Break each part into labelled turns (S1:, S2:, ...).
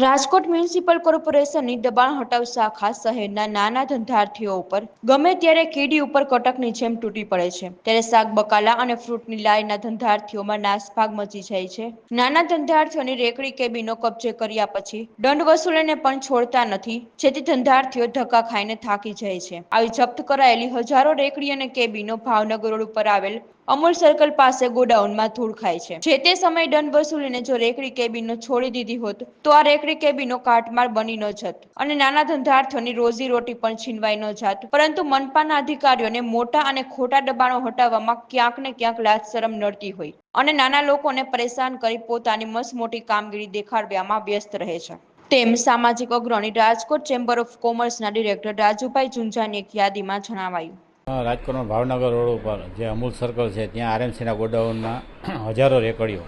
S1: Rajkot municipal કોર્પોરેશનની દબાણ હટાવ શાખા શહેરના નાના ધંધાર્થીઓ ઉપર ગમે ત્યારે કીડી ઉપર કટકની જેમ તૂટી પડે છે. ત્યારે શાક બકાલા અને ફ્રૂટની લારીના ધંધાર્થીઓમાં નાસભાગ મચી જાય છે. નાના ધંધાર્થીઓની રેકડી કેબીનો કબજે કર્યા પછી દંડ વસૂલીને પણ છોડતા નથી. જેથી ધંધાર્થીઓ ધક્કા ખાઈને થાકી જાય છે. આવી જપ્ત કરાયેલી હજારો રેકડી અને કેબીનો ભાવનગર રોડ ઉપર આવેલ અમૂલ સર્કલ પાસે ગોડાઉનમાં ધૂળ ખાય છે. જે તે સમયે દંડ વસૂલીને જો રેકડી કેબિનો છોડી દીધી હોત, તો આ રેકડી કેબિનો કાટમાળ બની ન જત અને નાના ધંધાર્થીઓની રોજી રોટી પણ છીનવાઈ ન જાત. પરંતુ મનપાના અધિકારીઓને મોટા અને ખોટા દબાણો હટાવવામાં ક્યાંક ને ક્યાંક લાજશરમ નડતી હોય અને નાના લોકોને પરેશાન કરી પોતાની મસમોટી કામગીરી દેખાડવામાં વ્યસ્ત રહે છે. તેમ સામાજિક અગ્રણી રાજકોટ ચેમ્બર ઓફ કોમર્સના ડિરેક્ટર રાજુભાઈ ઝુંઝાની એક યાદીમાં જણાવાયું.
S2: રાજકોટમાં ભાવનગર રોડ ઉપર જે અમૂલ સર્કલ છે, ત્યાં આરએમસીના ગોડાઉનમાં હજારો રેકડીઓ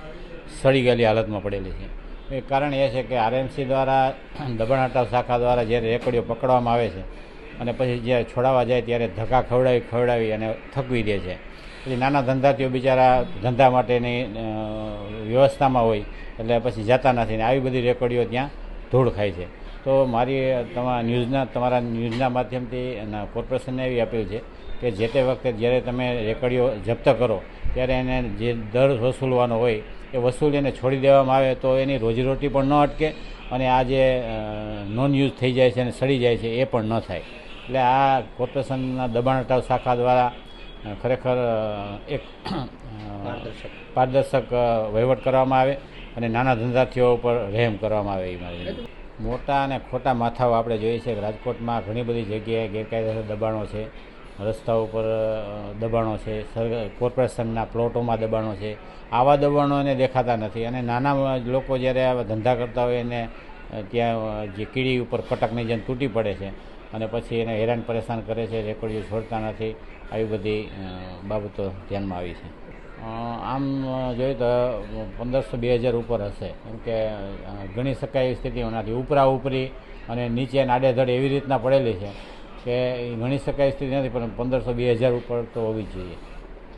S2: સડી ગયેલી હાલતમાં પડેલી છે. એ કારણ એ છે કે આરએમસી દ્વારા દબાણ હટાવ શાખા દ્વારા જ્યારે રેકડીઓ પકડવામાં આવે છે અને પછી જ્યારે છોડાવવા જાય ત્યારે ધક્કા ખવડાવી ખવડાવી અને થકવી દે છે. પછી નાના ધંધાર્થીઓ બિચારા ધંધા માટેની વ્યવસ્થામાં હોય એટલે પછી જતા નથી ને આવી બધી રેકડીઓ ત્યાં ધૂળ ખાય છે. તો મારી તમારા ન્યૂઝના તમારા ન્યૂઝના માધ્યમથી કોર્પોરેશનને એવી અપીલ છે કે જે તે વખતે જ્યારે તમે રેકડીઓ જપ્ત કરો ત્યારે એને જે દર વસૂલવાનો હોય એ વસૂલીને છોડી દેવામાં આવે તો એની રોજીરોટી પણ ન અટકે અને આ જે નોન યુઝ થઈ જાય છે અને સડી જાય છે એ પણ ન થાય એટલે આ કોર્પોરેશનના દબાણ હટાવ શાખા દ્વારા ખરેખર એક પારદર્શક વહીવટ કરવામાં આવે અને નાના ધંધાર્થીઓ ઉપર રહેમ કરવામાં આવે એ મારી. મોટા અને ખોટા માથાઓ આપણે જોઈએ છીએ કે રાજકોટમાં ઘણી બધી જગ્યાએ ગેરકાયદેસર દબાણો છે. રસ્તા ઉપર દબાણો છે. સર, કોર્પોરેશનના પ્લોટોમાં દબાણો છે. આવા દબાણો એને દેખાતા નથી. અને નાના લોકો જ્યારે ધંધા કરતા હોય એને ત્યાં જે કીડી ઉપર કટકની જેમ તૂટી પડે છે. અને પછી એને હેરાન પરેશાન કરે છે. રેકડીઓ છોડતા નથી. આવી બધી બાબતો ધ્યાનમાં આવી છે. આમ જોઈએ તો પંદરસો બે હજાર ઉપર હશે. કેમ કે ગણી શકાય એવી સ્થિતિ, એનાથી ઉપરા ઉપરી અને નીચે નાડેધડ એવી રીતના પડેલી છે કે ગણી શકાય સ્થિતિ નથી, પણ પંદરસો બે હજાર ઉપર તો હોવી જોઈએ.